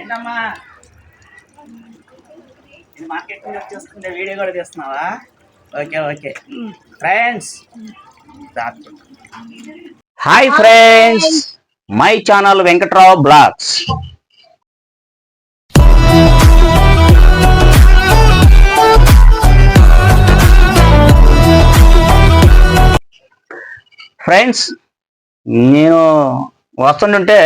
ఏంటమ్మా? నేను marketing వచ్చేస్తుంటే video కూడా తీస్తున్నావా? Okay okay. Friends hi friends my channel Venkatrao vlogs friends నేను వస్తుంటుంటే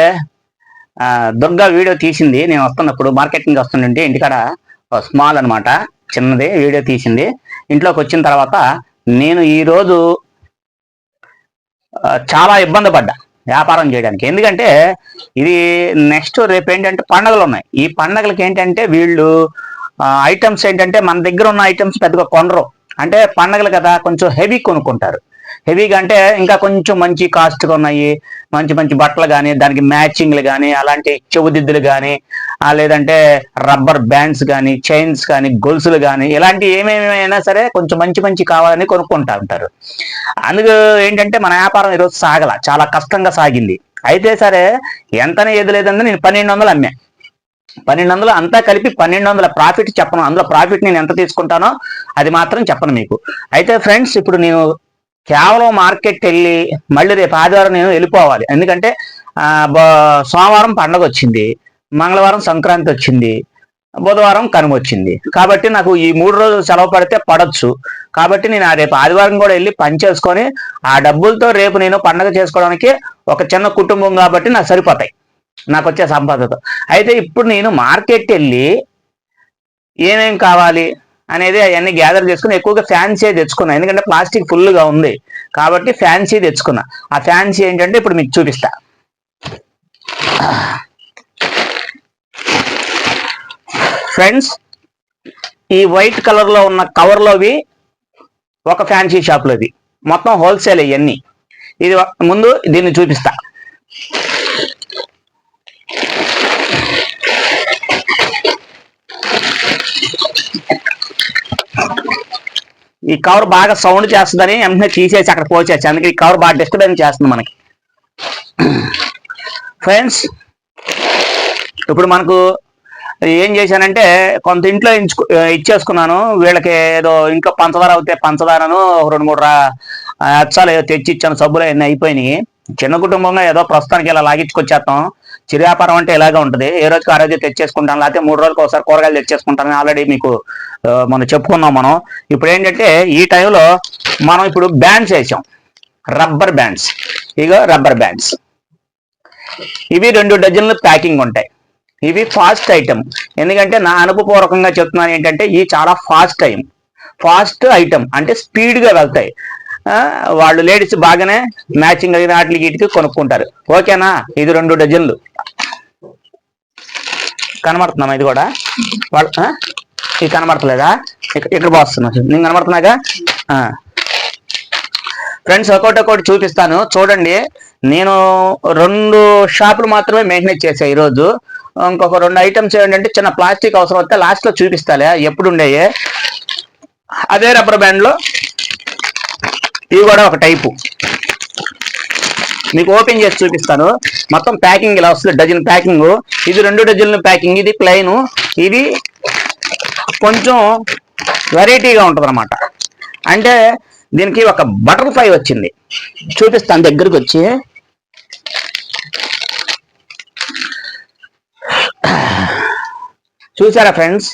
దుర్గా వీడియో తీసింది. నేను వస్తున్నప్పుడు మార్కెటింగ్ వస్తుండే ఇంటికాడ స్మాల్ అన్నమాట. చిన్నది వీడియో తీసింది. ఇంట్లోకి వచ్చిన తర్వాత నేను ఈరోజు చాలా ఇబ్బంది పడ్డా వ్యాపారం చేయడానికి. ఎందుకంటే ఇది నెక్స్ట్ రేపు ఏంటంటే పండగలు ఉన్నాయి. ఈ పండగలకి ఏంటంటే వీళ్ళు ఐటమ్స్ ఏంటంటే మన దగ్గర ఉన్న ఐటమ్స్ పెద్దగా కొనరు. అంటే పండగలు కదా కొంచెం హెవీ కొనుక్కుంటారు. హెవీగా అంటే ఇంకా కొంచెం మంచి కాస్ట్గా ఉన్నాయి. మంచి మంచి బట్టలు కానీ దానికి మ్యాచింగ్లు కానీ అలాంటి చెవుదిద్దులు కానీ లేదంటే రబ్బర్ బ్యాండ్స్ కానీ చైన్స్ కానీ గొలుసులు కానీ ఇలాంటి ఏమేమి అయినా సరే కొంచెం మంచి మంచి కావాలని కొనుక్కుంటా ఉంటారు. అందుకు ఏంటంటే మన వ్యాపారం ఈరోజు సాగల చాలా కష్టంగా సాగింది. అయితే సరే ఎంతనే ఏది లేదంటే నేను పన్నెండు వందలు అమ్మా. పన్నెండు వందలు అంతా కలిపి పన్నెండు వందల ప్రాఫిట్ చెప్పను. అందులో ప్రాఫిట్ నేను ఎంత తీసుకుంటానో అది మాత్రం చెప్పను మీకు. అయితే ఫ్రెండ్స్ ఇప్పుడు నేను కేవలం మార్కెట్ వెళ్ళి మళ్ళీ రేపు ఆదివారం నేను వెళ్ళిపోవాలి. ఎందుకంటే సోమవారం పండగ వచ్చింది. మంగళవారం సంక్రాంతి వచ్చింది. బుధవారం కనుమొచ్చింది కాబట్టి నాకు ఈ మూడు రోజులు సెలవు పడితే పడచ్చు. కాబట్టి నేను ఆ రేపు ఆదివారం కూడా వెళ్ళి పని చేసుకొని ఆ డబ్బులతో రేపు నేను పండగ చేసుకోవడానికి ఒక చిన్న కుటుంబం కాబట్టి నాకు సరిపోతాయి. నాకు వచ్చే సంపాదనతో అయితే ఇప్పుడు నేను మార్కెట్ వెళ్ళి ఏమేం కావాలి? అనేది అవన్నీ గ్యాదర్ చేసుకుని ఎక్కువగా ఫ్యాన్సీ తెచ్చుకున్నా. ఎందుకంటే ప్లాస్టిక్ ఫుల్గా ఉంది. కాబట్టి ఫ్యాన్సీ తెచ్చుకున్నా. ఆ ఫ్యాన్సీ ఏంటంటే ఇప్పుడు మీకు చూపిస్తా. ఫ్రెండ్స్ ఈ వైట్ కలర్లో ఉన్న కవర్లోవి ఒక ఫ్యాన్సీ షాప్లోది మొత్తం హోల్సేల్ ఇవన్నీ ఇది ముందు దీన్ని చూపిస్తా. ఈ కవర్ బాగా సౌండ్ చేస్తుందని వెంటనే తీసేసి అక్కడ పోసేసి అందుకే ఈ కవర్ బాగా డిస్టర్బెన్స్ చేస్తుంది మనకి. ఫ్రెండ్స్ ఇప్పుడు మనకు ఏం చేశానంటే కొంత ఇంట్లో ఇంచుకు ఇచ్చేసుకున్నాను. వీళ్ళకి ఏదో ఇంకా పంచదార అవుతే పంచదారను రెండు మూడు అచ్చాలు ఏదో తెచ్చి ఇచ్చాను. సబ్బులు అయిపోయినాయి. చిన్న కుటుంబంగా ఏదో ప్రస్తుతానికి ఇలా లాగించుకొచ్చేస్తాం చిరు వ్యాపారం అంటే ఇలాగే ఉంటుంది. ఏ రోజుకి ఆ రోజు తెచ్చేసుకుంటాను లేకపోతే మూడు రోజులకు ఒకసారి కూరగాయలు తెచ్చేసుకుంటాను ఆల్రెడీ మీకు మనం చెప్పుకున్నాం మనం. ఇప్పుడు ఏంటంటే ఈ టైంలో మనం ఇప్పుడు బ్యాండ్స్ వేసాం. రబ్బర్ బ్యాండ్స్ ఇగో రబ్బర్ బ్యాండ్స్ ఇవి రెండు డజన్లు ప్యాకింగ్ ఉంటాయి. ఇవి ఫాస్ట్ ఐటమ్ ఎందుకంటే నా అనుభవపూర్వకంగా చెప్తున్నాను ఏంటంటే ఇవి చాలా ఫాస్ట్ టైం ఫాస్ట్ ఐటమ్ అంటే స్పీడ్గా వెళ్తాయి. వాళ్ళు లేడీస్ బాగానే మ్యాచింగ్ అయిన వాటికి వీటికి కొనుక్కుంటారు. ఓకేనా? ఇది రెండు డజన్లు. కనబడుతున్నామా ఇది కూడా? వాళ్ళు ఆ? ఇది కనబడతలేదా? ఇక్కడ పోస్తున్నా. నేను కనబడుతున్నాగా? ఆ. ఫ్రెండ్స్ ఒకటి ఒకటి చూపిస్తాను. చూడండి. నేను రెండు షాపులు మాత్రమే మెయింటైన్ చేసా ఈరోజు. ఇంకొక రెండు ఐటమ్స్ ఏంటంటే చిన్న ప్లాస్టిక్ అవసరం వస్తే లాస్ట్లో చూపిస్తాలే. ఎప్పుడు ఉండేవి అదే రబ్బర్ బ్యాండ్లో ఇవి కూడా ఒక టైపు. మీకు ఓపెన్ చేసి చూపిస్తాను. మొత్తం ప్యాకింగ్ ఇలా వస్తుంది. Dozen packing. ఇది రెండు డజన్ల ప్యాకింగ్. ఇది ప్లెయిన్. ఇది కొంచెం వెరైటీగా ఉంటుంది అనమాట అంటే దీనికి ఒక బటర్ఫ్లై వచ్చింది. చూపిస్తాను దగ్గరికి వచ్చి. చూసారా ఫ్రెండ్స్?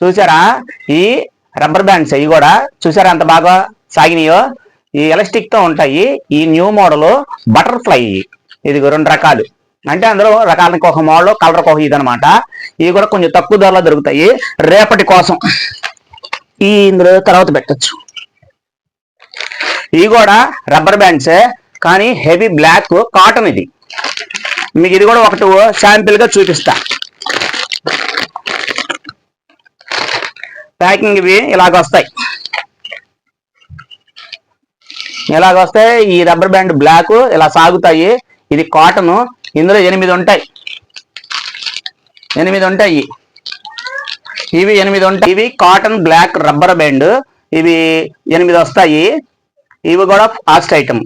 చూసారా? ఈ రబ్బర్ బ్యాండ్స్ ఇవి కూడా. చూసారా ఎంత బాగా సాగినాయో? ఈ ఎలాస్టిక్తో ఉంటాయి ఈ న్యూ మోడల్ బటర్ఫ్లై ఇది రెండు రకాలు. అంటే అందులో రకాలకి ఒక మోడల్ కలర్ ఒక ఇది ఇవి కూడా కొంచెం తక్కువ ధరలో దొరుకుతాయి. రేపటి కోసం. ఈ ఇందులో తర్వాత పెట్టచ్చు. ఇవి కూడా రబ్బర్ బ్యాండ్సే కానీ హెవీ బ్లాక్ కాటన్ ఇది. మీకు ఇది కూడా ఒకటి శాంపిల్గా చూపిస్తా. ప్యాకింగ్ ఇవి ఇలాగ వస్తాయి. ఇలాగ వస్తాయి ఈ రబ్బర్ బ్యాండ్ బ్లాక్ ఇలా సాగుతాయి. ఇది కాటన్ ఇందులో ఎనిమిది ఉంటాయి. ఎనిమిది ఉంటాయి. ఇవి ఎనిమిది ఉంటాయి. ఇవి కాటన్ బ్లాక్ రబ్బర్ బ్యాండ్. ఇవి ఎనిమిది వస్తాయి. ఇవి కూడా ఫాస్ట్ ఐటమ్.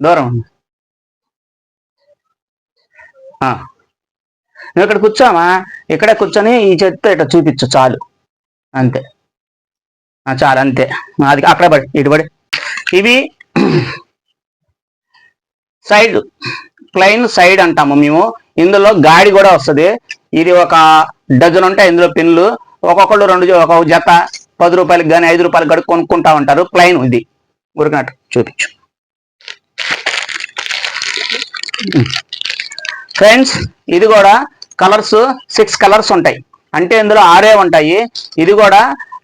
దూరం. నువ్వు ఇక్కడ కూర్చోమా? ఇక్కడే కూర్చొని ఈ చేతితో ఇట్లా చూపించు చాలు. అంతే. చాలు అంతే. అది అక్కడ పడి ఇటు పడి. ఇవి సైడ్ ప్లెయిన్ సైడ్ అంటాము మేము. ఇందులో గాడి కూడా వస్తుంది. ఇది ఒక డజన్ ఉంటాయి ఇందులో పిన్లు. ఒక్కొక్కళ్ళు రెండు ఒక జత పది రూపాయలకి కానీ ఐదు రూపాయలకి కానీ కొనుక్కుంటా ఉంటారు. ప్లెయిన్ ఇది. ఉరికినట్టు చూపించు. ఫ్రెండ్స్ ఇది కూడా కలర్స్ సిక్స్ కలర్స్ ఉంటాయి. అంటే ఇందులో ఆరే ఉంటాయి. ఇది కూడా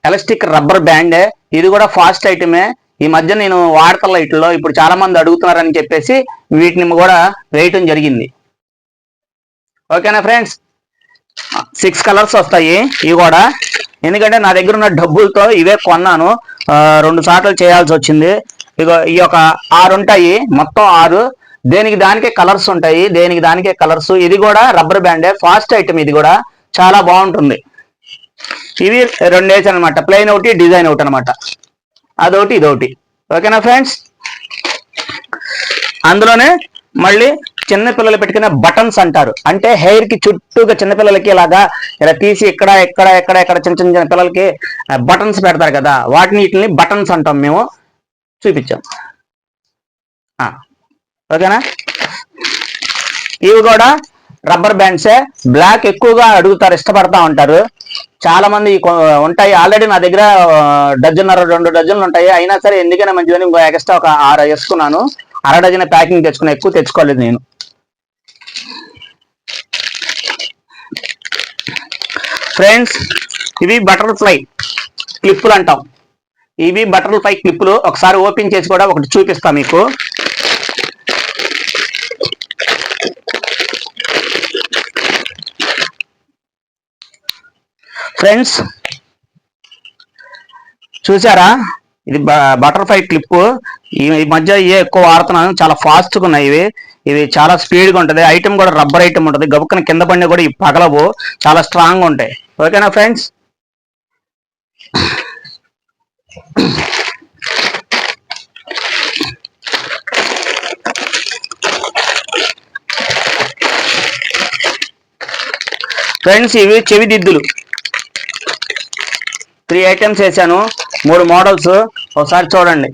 ఎలాస్టిక్ రబ్బర్ బ్యాండే. ఇది కూడా ఫాస్ట్ ఐటమే. ఈ మధ్య నేను వాడతల ఇట్లో ఇప్పుడు చాలా మంది అడుగుతున్నారని చెప్పేసి వీటిని కూడా వేయటం జరిగింది. ఓకేనా ఫ్రెండ్స్ సిక్స్ కలర్స్ వస్తాయి. ఇవి కూడా. ఎందుకంటే నా దగ్గర ఉన్న డబ్బులతో ఇవే కొన్నాను. రెండు సార్లు చేయాల్సి వచ్చింది. ఇక ఈ యొక్క ఆరు ఉంటాయి. మొత్తం ఆరు. దేనికి దానికే కలర్స్ ఉంటాయి దేనికి దానికే కలర్స్. ఇది కూడా రబ్బర్ బ్యాండే ఫాస్ట్ ఐటమ్ ఇది కూడా. చాలా బాగుంటుంది. ఇవి రెండు వేసాను అనమాట ప్లెయిన్ ఒకటి డిజైన్ ఒకటి అనమాట అదొకటి ఇదొకటి. ఓకేనా ఫ్రెండ్స్? అందులోనే మళ్ళీ చిన్న పిల్లలు పెట్టుకునే బటన్స్ అంటారు. అంటే హెయిర్కి చుట్టూగా చిన్న పిల్లలకి ఇలాగా ఇలా తీసి ఇక్కడ ఎక్కడ ఎక్కడ ఎక్కడ చిన్న చిన్న చిన్న పిల్లలకి బటన్స్ పెడతారు కదా. వాటిని వీటిని బటన్స్ అంటాం మేము. చూపించాం. ఆ, ఓకేనా? ఇవి కూడా రబ్బర్ బ్యాండ్సే. బ్లాక్ ఎక్కువగా అడుగుతారు ఇష్టపడతా ఉంటారు. చాలా మంది ఉంటాయి. ఆల్రెడీ నా దగ్గర డజన్నర రెండు డజన్లు ఉంటాయి. అయినా సరే ఎందుకైనా మంచిదని ఇంకో ఎక్స్ట్రా ఒక ఆరు వేసుకున్నాను. అర డజన్ ప్యాకింగ్ తెచ్చుకున్నా ఎక్కువ తెచ్చుకోలేదు నేను. ఫ్రెండ్స్ ఇవి బటర్ఫ్లై క్లిప్పులు అంటాం. ఇవి బటర్ఫ్లై క్లిప్పులు ఒకసారి ఓపెన్ చేసి కూడా ఒకటి చూపిస్తాను మీకు. ఫ్రెండ్స్ చూసారా? ఇది బటర్ఫ్లై క్లిప్ ఈ ఈ మధ్య ఇవే ఎక్కువ వాడుతున్నాను చాలా ఫాస్ట్గా ఉన్నాయి ఇవి. ఇవి చాలా స్పీడ్గా ఉంటుంది. ఐటమ్ కూడా రబ్బర్ ఐటమ్ ఉంటుంది. గబుక్కన కింద పడిన కూడా ఇవి పగలవు. చాలా స్ట్రాంగ్ ఉంటాయి. ఓకేనా ఫ్రెండ్స్ ఫ్రెండ్స్ ఇవి చెవి దిద్దులు త్రీ ఐటమ్స్ వేసాను. మూడు మోడల్స్. ఒకసారి చూడండి.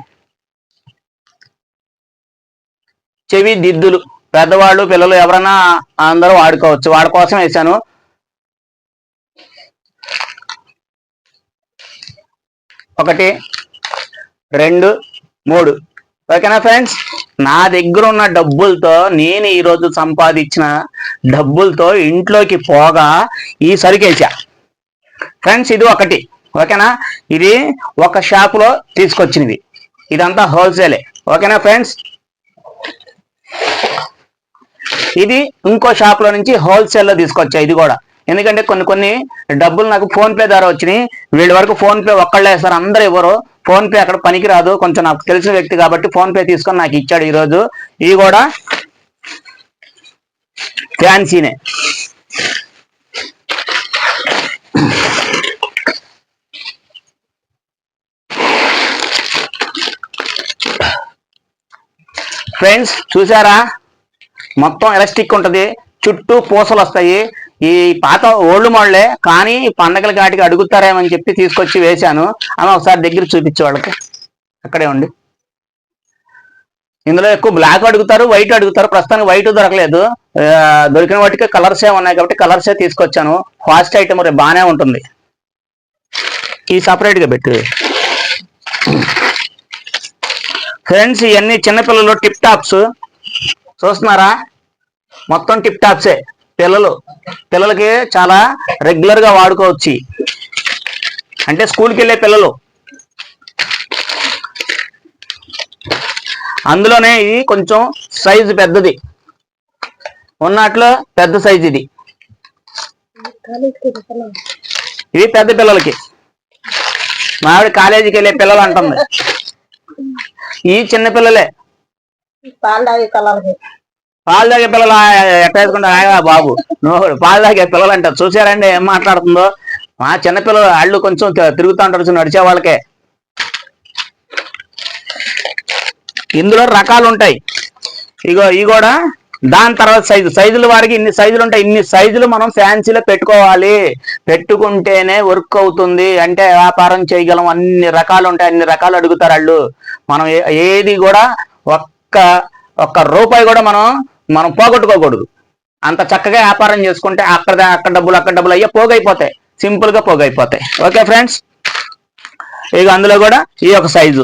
చెవి దిద్దులు. పెద్దవాళ్ళు పిల్లలు ఎవరైనా అందరూ వాడుకోవచ్చు. వాడి కోసం వేసాను. ఒకటి రెండు మూడు. ఓకేనా ఫ్రెండ్స్? నా దగ్గర ఉన్న డబ్బులతో నేను ఈరోజు సంపాదించిన డబ్బులతో ఇంట్లోకి పోగా ఈ సరికేసా ఫ్రెండ్స్ ఇది ఒకటి. ఓకేనా? ఇది ఒక షాపులో తీసుకొచ్చినది ఇదంతా హోల్సేలే ఓకేనా ఫ్రెండ్స్ ఇది ఇంకో షాప్లో నుంచి హోల్సేల్లో తీసుకొచ్చా ఇది కూడా. ఎందుకంటే కొన్ని కొన్ని డబ్బులు నాకు ఫోన్ పే ద్వారా వచ్చినాయి. వీళ్ళ వరకు ఫోన్ పే ఒక్కళ్ళే వేస్తారు. అందరూ ఇవ్వరు ఫోన్ పే అక్కడ పనికిరాదు. కొంచెం నాకు తెలిసిన వ్యక్తి కాబట్టి ఫోన్ పే తీసుకొని నాకు ఇచ్చాడు ఈ రోజు కూడా ఫ్యాన్సీనే ఫ్రెండ్స్ చూసారా మొత్తం ఎలాస్టిక్ ఉంటుంది. చుట్టూ పూసలు వస్తాయి. ఈ పాత ఓల్డ్ మోడలే కానీ పండగల కాటికి అడుగుతారేమని చెప్పి తీసుకొచ్చి వేశాను. అని ఒకసారి దగ్గర చూపించే వాళ్ళకి. అక్కడే ఉండి. ఇందులో ఎక్కువ బ్లాక్ అడుగుతారు వైట్ అడుగుతారు. ప్రస్తుతానికి వైట్ దొరకలేదు. దొరికిన వాటికి కలర్సే ఉన్నాయి కాబట్టి కలర్సే తీసుకొచ్చాను. ఫాస్ట్ ఐటమ్ రేపు బాగానే ఉంటుంది. ఈ సపరేట్గా పెట్టు. ఫ్రెండ్స్ ఇవన్నీ చిన్నపిల్లలు టిప్ టాప్స్ చూస్తున్నారా? మొత్తం టిప్ టాప్సే పిల్లలు. పిల్లలకి చాలా రెగ్యులర్గా వాడుకోవచ్చు. అంటే స్కూల్కి వెళ్ళే పిల్లలు. అందులోనే ఇది కొంచెం సైజు పెద్దది. ఉన్నట్లో పెద్ద సైజు ఇది. ఇది పెద్ద పిల్లలకి. మావిడ కాలేజీకి వెళ్ళే పిల్లలు అంటుంది. ఈ చిన్న పిల్లలే. పాలు తాగే కలర్కి పాలు తాగే పిల్లలు ఎట్ట బాబు. నువ్వు పాలు తాగే పిల్లలు అంటారు చూసారండి ఏం మాట్లాడుతుందో? మా చిన్న పిల్లలు వాళ్ళు కొంచెం తిరుగుతూ ఉంటారు నడిచే వాళ్ళకే. ఇందులో రకాలు ఉంటాయి. ఇగో ఇవి కూడా దాని తర్వాత సైజు సైజుల వారికి ఇన్ని సైజులు ఉంటాయి. ఇన్ని సైజులు మనం ఫ్యాన్సీలో పెట్టుకోవాలి. పెట్టుకుంటేనే వర్క్ అవుతుంది. అంటే వ్యాపారం చేయగలం. అన్ని రకాలు ఉంటాయి. అన్ని రకాలు అడుగుతారు వాళ్ళు. మనం ఏది కూడా ఒక్క ఒక్క రూపాయి కూడా మనం మనం పోగొట్టుకోకూడదు. అంత చక్కగా వ్యాపారం చేసుకుంటే అక్కడ అక్కడ డబ్బులు అక్కడ డబ్బులు అయ్యే పోగైపోతాయి. సింపుల్గా పోగైపోతాయి. Okay friends? ఇక అందులో కూడా ఈ యొక్క సైజు.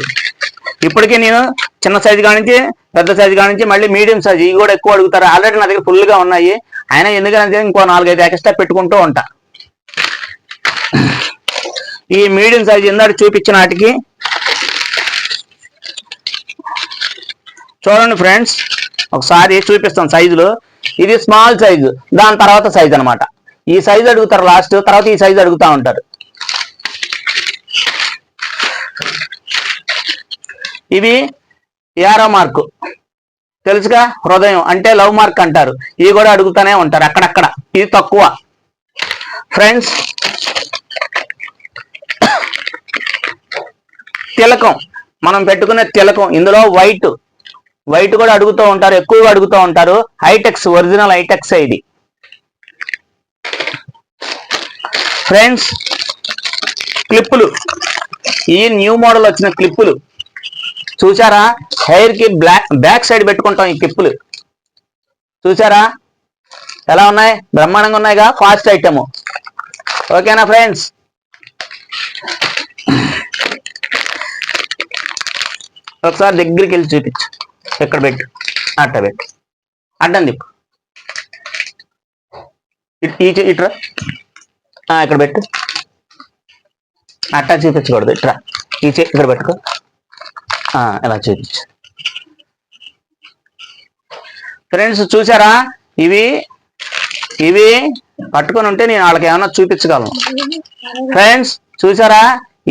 ఇప్పటికీ నేను చిన్న సైజు కానించి పెద్ద సైజు కానించి మళ్ళీ మీడియం సైజు ఇవి కూడా ఎక్కువ అడుగుతారు. ఆల్రెడీ నా దగ్గర ఫుల్గా గా ఉన్నాయి. అయినా ఎందుకంటే ఇంకో నాలుగైదు ఎక్స్ట్రా పెట్టుకుంటూ ఉంటా. ఈ మీడియం సైజు ఇందాక చూపించిన వాటికి చూడండి ఫ్రెండ్స్ ఒకసారి చూపిస్తాను సైజులు ఇది స్మాల్ సైజు దాని తర్వాత సైజ్ అన్నమాట. ఈ సైజు అడుగుతారు లాస్ట్ తర్వాత ఈ సైజు అడుగుతా ఉంటారు. ఇవి యారో మార్కు. తెలుసుగా? హృదయం అంటే లవ్ మార్క్ అంటారు. ఇవి కూడా అడుగుతానే ఉంటారు అక్కడక్కడ. ఇది తక్కువ. ఫ్రెండ్స్ తిలకం. మనం పెట్టుకునే తిలకం. ఇందులో వైట్. వైట్ కూడా అడుగుతూ ఉంటారు. ఎక్కువగా అడుగుతూ ఉంటారు. హైటెక్స్ ఒరిజినల్ హైటెక్స్ ఇది. ఫ్రెండ్స్ క్లిప్పులు. ఈ న్యూ మోడల్ వచ్చిన క్లిప్పులు. చూసారా హెయిర్కి బ్లాక్ బ్యాక్ సైడ్ పెట్టుకుంటాం ఈ క్లిప్పులు. చూసారా ఎలా ఉన్నాయి? బ్రహ్మాండంగా ఉన్నాయిగా? Fast item. ఓకేనా ఫ్రెండ్స్? ఒకసారి దగ్గరికి వెళ్ళి చూపించు. ఎక్కడ పెట్టు? అట్ట పెట్టు. అడ్డం తిప్పు. ఈ ఇట్రా. ఆ, ఇక్కడ పెట్టు. అట్టా చూపించకూడదు. ఇట్రా. ఈ చే ఇక్కడ పెట్టుకో. ఇలా చూపించు ఫ్రెండ్స్ చూసారా? ఇవి ఇవి పట్టుకొని ఉంటే నేను వాళ్ళకి ఏమైనా చూపించగలను. ఫ్రెండ్స్ చూసారా?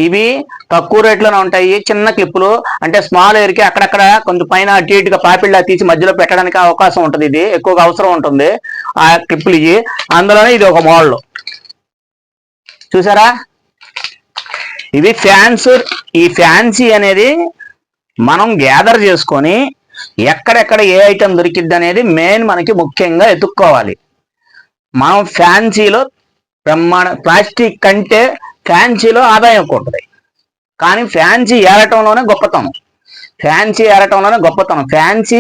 ఇవి తక్కువ రేట్లోనే ఉంటాయి. చిన్న క్లిప్పులు. అంటే స్మాల్ ఎయిర్కి అక్కడక్కడ కొంత పైన అటు ఇటుగా పాపిళ్ళ తీసి మధ్యలో పెట్టడానికి అవకాశం ఉంటుంది ఇది. ఎక్కువగా అవసరం ఉంటుంది ఆ క్లిప్పులు ఇవి. అందులోనే ఇది ఒక మోడల్ చూసారా? ఇవి ఫ్యాన్స్ ఈ ఫ్యాన్సీ అనేది మనం గ్యాదర్ చేసుకొని ఎక్కడెక్కడ ఏ ఐటెం దొరికిద్ది అనేది మెయిన్ మనకి ముఖ్యంగా ఎత్తుక్కోవాలి మనం ఫ్యాన్సీలో బ్రహ్మాండ ప్లాస్టిక్ కంటే ఫ్యాన్సీలో ఆదాయం ఎక్కువ ఉంటుంది. కానీ ఫ్యాన్సీ ఏరటంలోనే గొప్పతనం. ఫ్యాన్సీ ఏరటంలోనే గొప్పతనం. ఫ్యాన్సీ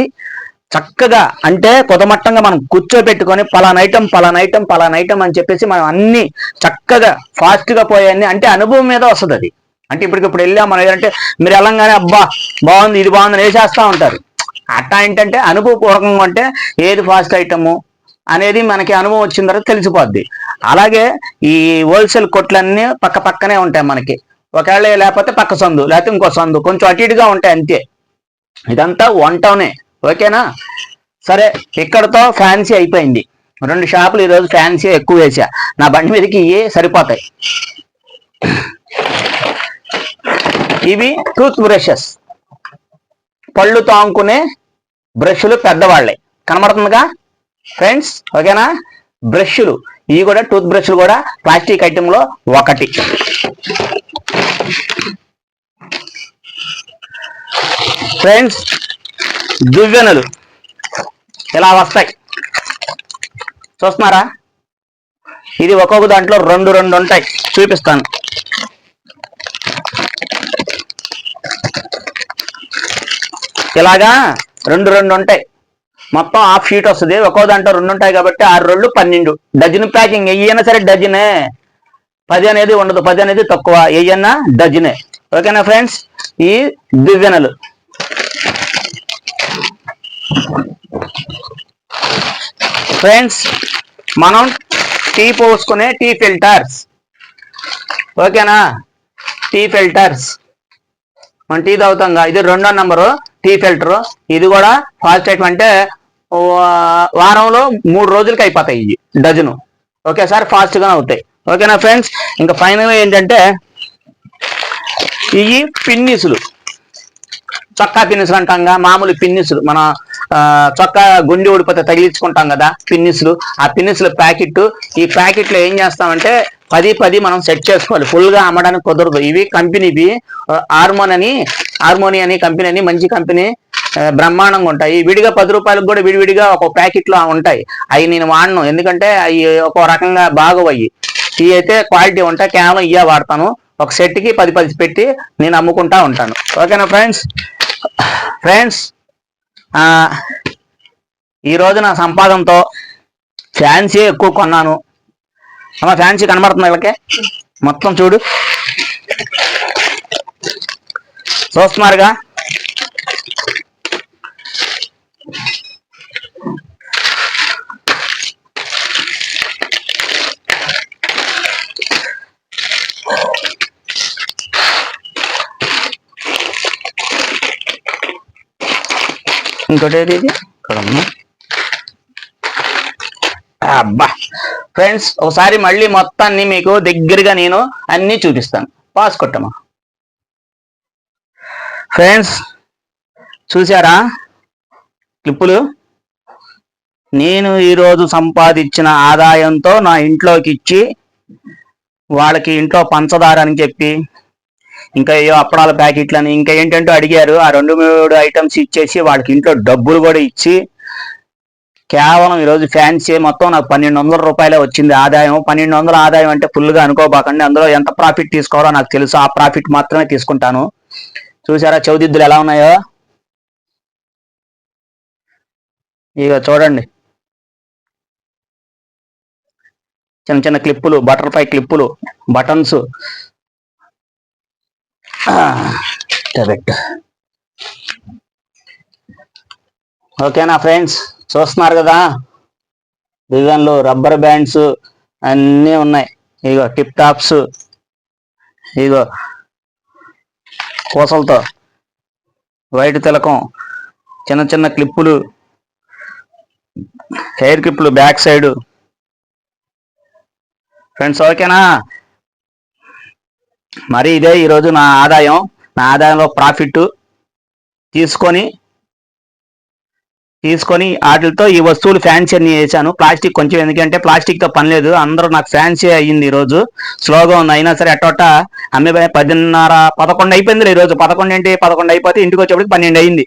చక్కగా అంటే కొదమట్టంగా మనం కూర్చోబెట్టుకొని పలానా ఐటమ్ పలానా ఐటమ్ పలానా ఐటమ్ అని చెప్పేసి మనం అన్ని చక్కగా ఫాస్ట్గా పోయాన్ని అంటే అనుభవం మీద వస్తుంది అది. అంటే ఇప్పటికిప్పుడు వెళ్ళాం మనం ఏదంటే మీరు వెళ్ళంగానే అబ్బా బాగుంది ఇది బాగుంది అని వేసేస్తా ఉంటారు. అట్టా ఏంటంటే అనుభవపూర్వకంగా అంటే ఏది ఫాస్ట్ ఐటము అనేది మనకి అనుభవం వచ్చిన తర్వాత తెలిసిపోద్ది. అలాగే ఈ హోల్సేల్ కొట్లన్నీ పక్క పక్కనే ఉంటాయి మనకి. ఒకవేళ లేకపోతే పక్క సందు లేకపోతే ఇంకో సందు కొంచెం అటు ఇటుగా ఉంటాయి అంతే. ఇదంతా వన్ టౌనే ఓకేనా? సరే ఇక్కడతో ఫ్యాన్సీ అయిపోయింది. రెండు షాపులు ఈరోజు ఫ్యాన్సీ ఎక్కువ వేసా. నా బండి మీదకి ఇవి సరిపోతాయి. ఇవి టూత్ బ్రషెస్ పళ్ళు తాంకునే బ్రష్లు పెద్దవాళ్ళే. కనబడుతుందిగా? ఫ్రెండ్స్ ఓకేనా? బ్రష్లు. ఇవి కూడా టూత్ బ్రష్లు కూడా ప్లాస్టిక్ ఐటెంలో ఒకటి. ఫ్రెండ్స్ దువ్వెనలు. ఇలా వస్తాయి? చూస్తున్నారా? ఇది ఒక్కొక్క దాంట్లో రెండు రెండు ఉంటాయి. చూపిస్తాను. ఇలాగా రెండు రెండు ఉంటాయి. మొత్తం హాఫ్ షీట్ వస్తుంది. ఒక్కో దాంట్లో రెండు ఉంటాయి కాబట్టి ఆరు రెండు పన్నెండు. డజన్ ప్యాకింగ్ ఎయ్యైనా సరే డజనే. పది అనేది ఉండదు. పది అనేది తక్కువ. ఏయన్నా డజనే. ఓకేనా ఫ్రెండ్స్ ఈ దివ్వెనలు ఫ్రెండ్స్ మనం టీ పోసుకునే టీ ఫిల్టర్స్ ఓకేనా టీ ఫిల్టర్స్ మనం టీ తాగుతాం ఇది రెండో నంబరు టీ ఫిల్టర్. ఇది కూడా ఫాస్ట్ ఐటమ్ అంటే వారంలో మూడు రోజులకి అయిపోతాయి ఇవి డజను. ఒకేసారి ఫాస్ట్గా అవుతాయి. ఓకేనా ఫ్రెండ్స్? ఇంకా ఫైనల్ ఏంటంటే ఇవి పిన్నీసులు. చొక్కా పిన్నిసులు అంటాంగా మామూలు పిన్నిసులు. మన ఆ, చొక్కా గుండి ఊడిపోతే తగిలించుకుంటాం కదా పిన్నిసులు. ఆ పిన్నిసుల ప్యాకెట్ ఈ ప్యాకెట్లో ఏం చేస్తామంటే పది పది మనం సెట్ చేసుకోవాలి. ఫుల్గా అమ్మడానికి కుదరదు. ఇవి కంపెనీవి. హార్మోన్ అని హార్మోని అని కంపెనీ అని మంచి కంపెనీ బ్రహ్మాండంగా ఉంటాయి. విడిగా పది రూపాయలకు కూడా విడివిడిగా ఒక ప్యాకెట్లో ఉంటాయి. అవి నేను వాడను. ఎందుకంటే అవి ఒక రకంగా బాగోవయ్యి ఇవి అయితే క్వాలిటీ ఉంటాయి. కేవలం ఇవే వాడతాను. ఒక సెట్కి పది పది పెట్టి నేను అమ్ముకుంటా ఉంటాను. ఓకేనా ఫ్రెండ్స్? ఫ్రెండ్స్ ఈరోజు ఈ రోజు నా సంపాదనతో ఫ్యాన్సీ ఎక్కువ కొన్నాను. అమ్మ ఫ్యాన్సీ కనబడుతుంది వీళ్ళకే? మొత్తం చూడు. చూస్తున్నారుగా? ఇంకోటి ఏది ఇది? ఇక్కడ అబ్బా. ఫ్రెండ్స్ ఒకసారి మళ్ళీ మొత్తాన్ని మీకు దగ్గరగా నేను అన్ని చూపిస్తాను. పాస్ కొట్టమా? ఫ్రెండ్స్ చూసారా క్లిప్పులు? నేను ఈరోజు సంపాదించిన ఆదాయంతో నా ఇంట్లోకి ఇచ్చి వాళ్ళకి ఇంట్లో పంచదార అని చెప్పి ఇంకా ఏయో అప్పడాల ప్యాకెట్లని ఇంకా ఏంటంటే అడిగారు. ఆ రెండు మూడు ఐటమ్స్ ఇచ్చేసి వాళ్ళకి ఇంట్లో డబ్బులు కూడా ఇచ్చి కేవలం ఈరోజు ఫ్యాన్సీ మొత్తం నాకు పన్నెండు వందల రూపాయలే వచ్చింది ఆదాయం. పన్నెండు వందల ఆదాయం అంటే ఫుల్గా అనుకోబాకండి. అందులో ఎంత ప్రాఫిట్ తీసుకోవాలో నాకు తెలుసు. ఆ ప్రాఫిట్ మాత్రమే తీసుకుంటాను. చూసారా చౌదిద్దులు ఎలా ఉన్నాయో? ఇక చూడండి. చిన్న చిన్న క్లిప్పులు బటర్ఫ్లై క్లిప్పులు బటన్స్. కరెక్ట్. ఓకేనా ఫ్రెండ్స్? చూస్తున్నారు కదా? డిజైన్లు రబ్బర్ బ్యాండ్స్ అన్నీ ఉన్నాయి. ఇగో టిప్ టాప్స్ ఇగో కోసలతో వైట్ తిలకం చిన్న చిన్న క్లిప్పులు హెయిర్ క్లిప్పులు బ్యాక్ సైడ్. ఫ్రెండ్స్ ఓకేనా? మరి ఇదే ఈరోజు నా ఆదాయం. నా ఆదాయంలో ప్రాఫిట్ తీసుకొని తీసుకొని వాటితో ఈ వస్తువులు ఫ్యాన్సీ చేశాను వేసాను ప్లాస్టిక్ కొంచెం ఎందుకంటే ప్లాస్టిక్తో పనిలేదు పని లేదు. అందరూ నాకు ఫ్యాన్సీ అయ్యింది ఈరోజు. స్లోగా ఉంది. అయినా సరే అట్టొట్ట అమ్మే పదిన్నర పదకొండు అయిపోయింది ఈరోజు. పదకొండు ఏంటి పదకొండు అయిపోతే ఇంటికి వచ్చేప్పటికి పన్నెండు అయింది.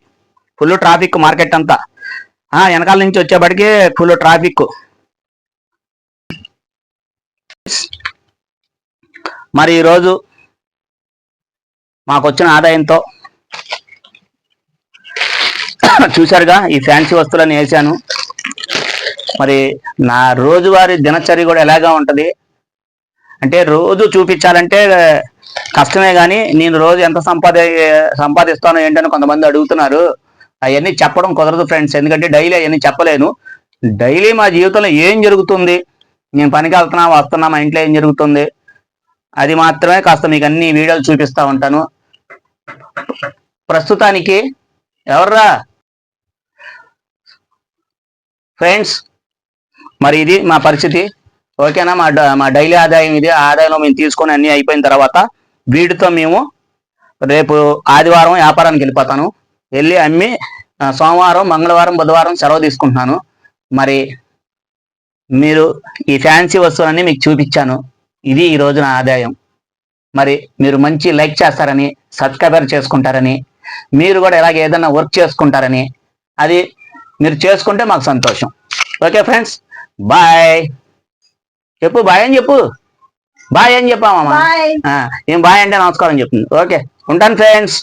ఫుల్ ట్రాఫిక్ మార్కెట్ అంతా. వెనకాల నుంచి వచ్చేప్పటికి ఫుల్ ట్రాఫిక్ మరి ఈరోజు మాకు వచ్చిన ఆదాయంతో చూసారుగా ఈ ఫ్యాన్సీ వస్తువులను వేసాను మరి నా రోజువారీ దినచర్య కూడా ఎలాగా ఉంటుంది? అంటే రోజు చూపించాలంటే కష్టమే కానీ నేను రోజు ఎంత సంపాది సంపాదిస్తాను ఏంటని కొంతమంది అడుగుతున్నారు. అవన్నీ చెప్పడం కుదరదు ఫ్రెండ్స్ ఎందుకంటే డైలీ అవన్నీ చెప్పలేను. డైలీ మా జీవితంలో ఏం జరుగుతుంది? నేను పనికి వెళ్తున్నా వస్తున్నా మా ఇంట్లో ఏం జరుగుతుంది? అది మాత్రమే కాస్త మీకు అన్ని వీడియోలు చూపిస్తా ఉంటాను. ప్రస్తుతానికి ఎవర్రా? ఫ్రెండ్స్ మరి ఇది మా పరిస్థితి. ఓకేనా? మా మా డైలీ ఆదాయం ఇది. ఆదాయంలో మేము తీసుకొని అన్ని అయిపోయిన తర్వాత వీటితో మేము రేపు ఆదివారం వ్యాపారానికి వెళ్ళిపోతాను. వెళ్ళి అమ్మి సోమవారం మంగళవారం బుధవారం సెలవు తీసుకుంటున్నాను. మరి మీరు ఈ ఫ్యాన్సీ వస్తువులన్నీ మీకు చూపించాను. ఇది ఈ రోజు నా ఆదాయం. మరి మీరు మంచి లైక్ చేస్తారని సబ్స్క్రైబర్ చేసుకుంటారని మీరు కూడా ఇలాగ ఏదైనా వర్క్ చేసుకుంటారని అది మీరు చేసుకుంటే మాకు సంతోషం. Okay friends bye. చెప్పు బాయ్ అని చెప్పు. బాయ్ అని చెప్పామమ్మా ఏం బాయ్ అంటే నమస్కారం చెప్తుంది. ఓకే ఉంటాను ఫ్రెండ్స్.